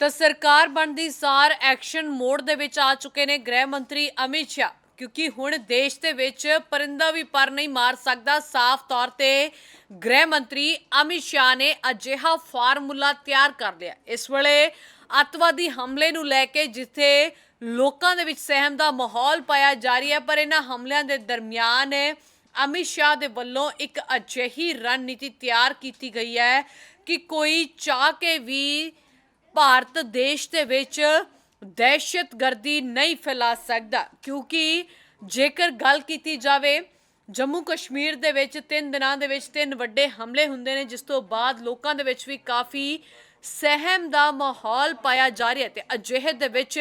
ਤਾਂ ਸਰਕਾਰ ਬਣਦੀ ਸਾਰ ਐਕਸ਼ਨ ਮੋਡ ਦੇ ਵਿੱਚ ਆ ਚੁੱਕੇ ਨੇ ਗ੍ਰਹਿ ਮੰਤਰੀ ਅਮਿਤ ਸ਼ਾਹ, ਕਿਉਂਕਿ ਹੁਣ ਦੇਸ਼ ਦੇ ਵਿੱਚ ਪਰਿੰਦਾ ਵੀ ਪਰ ਨਹੀਂ ਮਾਰ ਸਕਦਾ। ਸਾਫ਼ ਤੌਰ ਤੇ ਗ੍ਰਹਿ ਮੰਤਰੀ ਅਮਿਤ ਸ਼ਾਹ ਨੇ ਅਜਿਹਾ ਫਾਰਮੂਲਾ ਤਿਆਰ ਕਰ ਲਿਆ। ਇਸ ਵੇਲੇ ਅੱਤਵਾਦੀ ਹਮਲੇ ਨੂੰ ਲੈ ਕੇ ਜਿੱਥੇ ਲੋਕਾਂ ਦੇ ਵਿੱਚ ਸਹਿਮ ਦਾ ਮਾਹੌਲ ਪਾਇਆ ਜਾ ਰਿਹਾ ਪਰ ਇਹਨਾਂ ਹਮਲਿਆਂ ਦੇ ਦਰਮਿਆਨ ਅਮਿਤ ਸ਼ਾਹ ਦੇ ਵੱਲੋਂ ਇੱਕ ਅਜਿਹੀ ਰਣਨੀਤੀ ਤਿਆਰ ਕੀਤੀ ਗਈ ਹੈ ਕਿ ਕੋਈ ਚਾਹ ਕੇ ਵੀ ਭਾਰਤ ਦੇਸ਼ ਦੇ ਵਿੱਚ ਦਹਿਸ਼ਤਗਰਦੀ ਨਹੀਂ ਫੈਲਾ ਸਕਦਾ, ਕਿਉਂਕਿ ਜੇਕਰ ਗੱਲ ਕੀਤੀ ਜਾਵੇ, ਜੰਮੂ ਕਸ਼ਮੀਰ ਦੇ ਵਿੱਚ ਤਿੰਨ ਦਿਨਾਂ ਦੇ ਵਿੱਚ ਤਿੰਨ ਵੱਡੇ ਹਮਲੇ ਹੁੰਦੇ ਨੇ, ਜਿਸ ਤੋਂ ਬਾਅਦ ਲੋਕਾਂ ਦੇ ਵਿੱਚ ਵੀ ਕਾਫੀ ਸਹਿਮ ਦਾ ਮਾਹੌਲ ਪਾਇਆ ਜਾ ਰਿਹਾ ਹੈ ਤੇ ਅਜਿਹੇ ਦੇ ਵਿੱਚ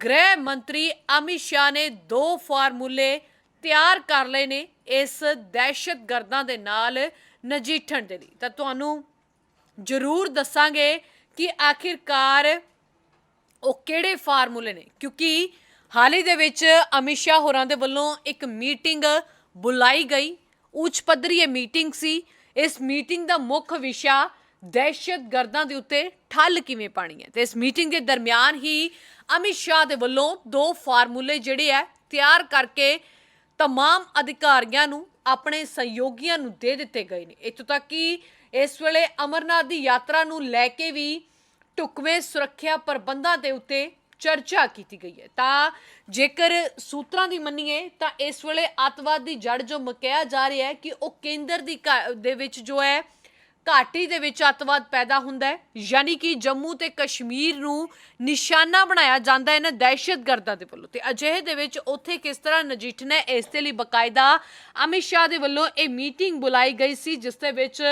ਗ੍ਰਹਿ ਮੰਤਰੀ ਅਮਿਤ ਸ਼ਾਹ ਨੇ ਦੋ ਫਾਰਮੂਲੇ ਤਿਆਰ ਕਰ ਲਏ ਨੇ ਇਸ ਦਹਿਸ਼ਤਗਰਦਾਂ ਦੇ ਨਾਲ ਨਜਿੱਠਣ ਦੇ ਲਈ। ਤਾਂ ਤੁਹਾਨੂੰ ਜ਼ਰੂਰ ਦੱਸਾਂਗੇ ਕਿ ਆਖਿਰਕਾਰ ਉਹ ਕਿਹੜੇ ਫਾਰਮੂਲੇ ਨੇ? ਕਿਉਂਕਿ ਹਾਲ ਹੀ ਦੇ ਵਿੱਚ ਅਮਿਤ ਸ਼ਾਹ ਹੋਰਾਂ ਦੇ ਵੱਲੋਂ ਇੱਕ ਮੀਟਿੰਗ ਬੁਲਾਈ ਗਈ। ਉੱਚ ਪੱਧਰੀ ਇਹ ਮੀਟਿੰਗ ਸੀ। ਇਸ ਮੀਟਿੰਗ ਦਾ ਮੁੱਖ ਵਿਸ਼ਾ ਦਹਿਸ਼ਤਗਰਦਾਂ ਦੇ ਉੱਤੇ ਠੱਲ ਕਿਵੇਂ ਪਾਣੀ ਹੈ? ਤੇ ਇਸ ਮੀਟਿੰਗ ਦੇ ਦਰਮਿਆਨ ਹੀ ਅਮਿਤ ਸ਼ਾਹ ਦੇ ਵੱਲੋਂ ਦੋ ਫਾਰਮੂਲੇ ਜਿਹੜੇ ਆ ਤਿਆਰ ਕਰਕੇ ਤਮਾਮ ਅਧਿਕਾਰੀਆਂ ਨੂੰ ਆਪਣੇ ਸਹਿਯੋਗੀਆਂ ਨੂੰ ਦੇ ਦਿੱਤੇ ਗਏ ਨੇ। ਇੱਥੋਂ ਤੱਕ ਕਿ ਇਸ ਵੇਲੇ ਅਮਰਨਾਥ ਦੀ ਯਾਤਰਾ ਨੂੰ ਲੈ ਕੇ ਵੀ ਢੁਕਵੇਂ ਸੁਰੱਖਿਆ ਪ੍ਰਬੰਧਾਂ ਦੇ ਉੱਤੇ ਚਰਚਾ ਕੀਤੀ ਗਈ ਹੈ। ਤਾਂ ਜੇਕਰ ਸੂਤਰਾਂ ਦੀ ਮੰਨੀਏ, ਤਾਂ ਇਸ ਵੇਲੇ ਅੱਤਵਾਦ ਦੀ ਜੜ ਜੋ ਮਕਿਆ ਜਾ ਰਿਹਾ ਹੈ ਕਿ ਉਹ ਕੇਂਦਰ ਦੀ ਘਾ- ਦੇ ਵਿੱਚ ਜੋ ਹੈ, ਘਾਟੀ ਦੇ ਵਿੱਚ ਅੱਤਵਾਦ ਪੈਦਾ ਹੁੰਦਾ ਹੈ। ਯਾਨੀ ਕਿ ਜੰਮੂ ਤੇ ਕਸ਼ਮੀਰ ਨੂੰ ਨਿਸ਼ਾਨਾ ਬਣਾਇਆ ਜਾਂਦਾ ਹੈ ਨਾ ਦਹਿਸ਼ਤਗਰਦਾਂ ਦੇ ਵੱਲੋਂ। ਤੇ ਅਜਿਹੇ ਦੇ ਵਿੱਚ ਉੱਥੇ ਕਿਸ ਤਰ੍ਹਾਂ ਨਜਿੱਠਣਾ ਇਸ ਦੇ ਲਈ ਬਕਾਇਦਾ ਅਮਿਤ ਸ਼ਾਹ ਦੇ ਵੱਲੋਂ ਇਹ ਮੀਟਿੰਗ ਬੁਲਾਈ ਗਈ ਸੀ, ਜਿਸ ਦੇ ਵਿੱਚ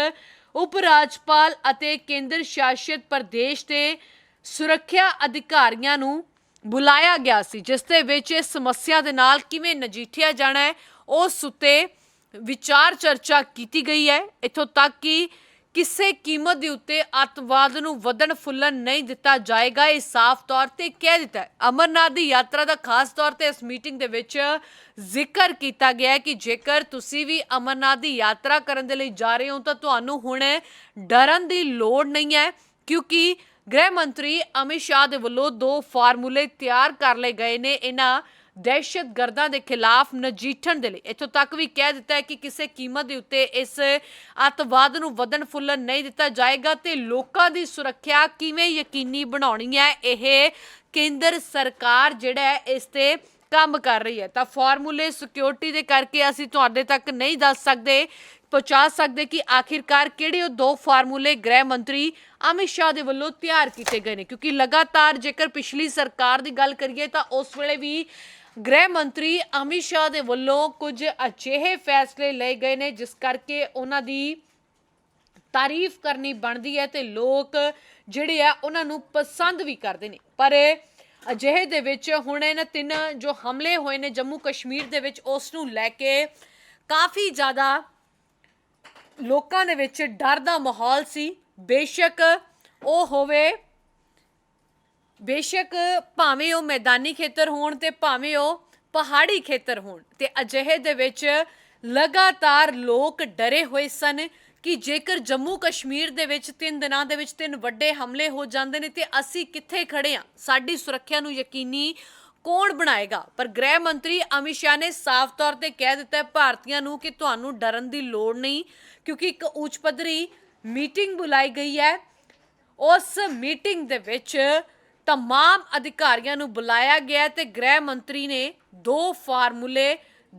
ਉਪ ਰਾਜਪਾਲ ਅਤੇ ਕੇਂਦਰ ਸ਼ਾਸਿਤ ਪ੍ਰਦੇਸ਼ ਦੇ ਸੁਰੱਖਿਆ ਅਧਿਕਾਰੀਆਂ ਨੂੰ ਬੁਲਾਇਆ ਗਿਆ ਸੀ, ਜਿਸ ਦੇ ਵਿੱਚ ਇਸ ਸਮੱਸਿਆ ਦੇ ਨਾਲ ਕਿਵੇਂ ਨਜਿੱਠਿਆ ਜਾਣਾ ਹੈ, ਉਸ ਉੱਤੇ ਵਿਚਾਰ ਚਰਚਾ ਕੀਤੀ ਗਈ ਹੈ। ਇੱਥੋਂ ਤੱਕ ਕਿ ਕਿਸੇ ਕੀਮਤ ਦੇ ਉੱਤੇ ਅੱਤਵਾਦ ਨੂੰ ਵਧਣ ਫੁੱਲਣ ਨਹੀਂ ਦਿੱਤਾ ਜਾਏਗਾ, ਇਹ ਸਾਫ਼ ਤੌਰ ਤੇ ਕਹਿ ਦਿੱਤਾ ਅਮਰਨਾਥ ਦੀ ਯਾਤਰਾ ਦਾ ਖਾਸ ਤੌਰ ਤੇ ਇਸ ਮੀਟਿੰਗ ਦੇ ਵਿੱਚ ਜ਼ਿਕਰ ਕੀਤਾ ਗਿਆ ਹੈ ਕਿ ਜੇਕਰ ਤੁਸੀਂ ਵੀ ਅਮਰਨਾਥ ਦੀ ਯਾਤਰਾ ਕਰਨ ਦੇ ਲਈ ਜਾ ਰਹੇ ਹੋ, ਤਾਂ ਤੁਹਾਨੂੰ ਹੁਣ ਡਰਨ ਦੀ ਲੋੜ ਨਹੀਂ ਹੈ, ਕਿਉਂਕਿ ਗ੍ਰਹਿ ਮੰਤਰੀ ਅਮਿਤ ਸ਼ਾਹ ਦੇ ਵੱਲੋਂ ਦੋ ਫਾਰਮੂਲੇ ਤਿਆਰ ਕਰ ਲਏ ਗਏ ਨੇ। ਇਹਨਾਂ ਦਹਿਸ਼ਤਗਰਦਾਂ ਦੇ ਖਿਲਾਫ ਨਜੀਠਣ ਦੇ ਲਈ। ਇੱਥੋਂ ਤੱਕ ਵੀ ਕਹਿ ਦਿੱਤਾ ਹੈ ਕਿ ਕਿਸੇ ਕੀਮਤ ਦੇ ਉੱਤੇ ਇਸ ਅੱਤਵਾਦ ਨੂੰ ਵਧਣ ਫੁੱਲਣ ਨਹੀਂ ਦਿੱਤਾ ਜਾਏਗਾ ਤੇ ਲੋਕਾਂ ਦੀ ਸੁਰੱਖਿਆ ਕਿਵੇਂ ਯਕੀਨੀ ਬਣਾਉਣੀ ਹੈ, ਇਹ ਕੇਂਦਰ ਸਰਕਾਰ ਜਿਹੜਾ ਹੈ ਇਸ ਤੇ ਕੰਮ ਕਰ ਰਹੀ ਹੈ। ਤਾਂ ਫਾਰਮੂਲੇ ਸਿਕਿਉਰਿਟੀ ਦੇ ਕਰਕੇ ਅਸੀਂ ਤੁਹਾਡੇ ਤੱਕ ਨਹੀਂ ਦੱਸ ਸਕਦੇ, ਪਹੁੰਚਾ ਸਕਦੇ ਕਿ ਆਖਿਰਕਾਰ ਕਿਹੜੇ ਉਹ ਦੋ ਫਾਰਮੂਲੇ ਗ੍ਰਹਿ ਮੰਤਰੀ ਅਮਿਤ ਸ਼ਾਹ ਦੇ ਵੱਲੋਂ ਤਿਆਰ ਕੀਤੇ ਗਏ ਨੇ। ਕਿਉਂਕਿ ਲਗਾਤਾਰ ਜੇਕਰ ਪਿਛਲੀ ਸਰਕਾਰ ਦੀ ਗੱਲ ਕਰੀਏ ਤਾਂ ਉਸ ਵੇਲੇ ਵੀ ਗ੍ਰਹਿ ਮੰਤਰੀ ਅਮਿਤ ਸ਼ਾਹ ਦੇ ਵੱਲੋਂ ਕੁਝ ਅਜਿਹੇ ਫੈਸਲੇ ਲਏ ਗਏ ਨੇ, ਜਿਸ ਕਰਕੇ ਉਹਨਾਂ ਦੀ ਤਾਰੀਫ ਕਰਨੀ ਬਣਦੀ ਹੈ ਤੇ ਲੋਕ ਜਿਹੜੇ ਆ ਉਹਨਾਂ ਨੂੰ ਪਸੰਦ ਵੀ ਕਰਦੇ ਨੇ। ਪਰ ਅਜਿਹੇ ਦੇ ਵਿੱਚ ਹੁਣ ਇਹਨਾਂ ਤਿੰਨ ਜੋ ਹਮਲੇ ਹੋਏ ਨੇ ਜੰਮੂ ਕਸ਼ਮੀਰ ਦੇ ਵਿੱਚ, ਉਸ ਨੂੰ ਲੈ ਕੇ ਕਾਫੀ ਜ਼ਿਆਦਾ ਲੋਕਾਂ ਦੇ ਵਿੱਚ ਡਰ ਦਾ ਮਾਹੌਲ ਸੀ। ਬੇਸ਼ੱਕ ਉਹ ਹੋਵੇ ਬੇਸ਼ੱਕ ਭਾਵੇਂ ਉਹ ਮੈਦਾਨੀ ਖੇਤਰ ਹੋਣ ਤੇ ਭਾਵੇਂ ਉਹ ਪਹਾੜੀ ਖੇਤਰ ਹੋਣ, ਤੇ ਅਜਿਹੇ ਦੇ ਵਿੱਚ ਲਗਾਤਾਰ ਲੋਕ ਡਰੇ ਹੋਏ ਸਨ ਕਿ ਜੇਕਰ ਜੰਮੂ ਕਸ਼ਮੀਰ ਦੇ ਵਿੱਚ ਤਿੰਨ ਦਿਨਾਂ ਦੇ ਵਿੱਚ ਤਿੰਨ ਵੱਡੇ ਹਮਲੇ ਹੋ ਜਾਂਦੇ ਨੇ ਤੇ ਅਸੀਂ ਕਿੱਥੇ ਖੜੇ ਆ ਸਾਡੀ ਸੁਰੱਖਿਆ ਨੂੰ ਯਕੀਨੀ ਕੌਣ ਬਣਾਏਗਾ? ਪਰ ਗ੍ਰਹਿ ਮੰਤਰੀ ਅਮਿਤ ਸ਼ਾਹ ਨੇ ਸਾਫ਼ ਤੌਰ ਤੇ ਕਹਿ ਦਿੱਤਾ ਹੈ ਭਾਰਤੀਆਂ ਨੂੰ ਕਿ ਤੁਹਾਨੂੰ ਡਰਨ ਦੀ ਲੋੜ ਨਹੀਂ, ਕਿਉਂਕਿ ਇੱਕ ਉੱਚ ਪੱਧਰੀ ਮੀਟਿੰਗ ਬੁਲਾਈ ਗਈ ਹੈ। ਉਸ ਮੀਟਿੰਗ ਦੇ ਵਿੱਚ तमाम ਅਧਿਕਾਰੀਆਂ ਨੂੰ ਬੁਲਾਇਆ ਗਿਆ ਹੈ ਤੇ ਗ੍ਰਹਿ ਮੰਤਰੀ ਨੇ ਦੋ ਫਾਰਮੂਲੇ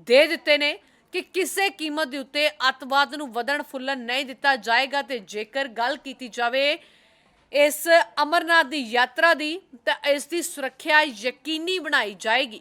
ਦੇ ਦਿੱਤੇ ਨੇ ਕਿ ਕਿਸੇ ਕੀਮਤ ਦੇ ਉੱਤੇ ਅੱਤਵਾਦ ਨੂੰ ਵਧਣ ਫੁੱਲਣ ਨਹੀਂ ਦਿੱਤਾ ਜਾਏਗਾ ਤੇ ਜੇਕਰ ਗੱਲ ਕੀਤੀ ਜਾਵੇ ਇਸ ਅਮਰਨਾਥ ਦੀ ਯਾਤਰਾ ਦੀ ਤਾਂ ਇਸ ਦੀ ਸੁਰੱਖਿਆ ਯਕੀਨੀ ਬਣਾਈ ਜਾਏਗੀ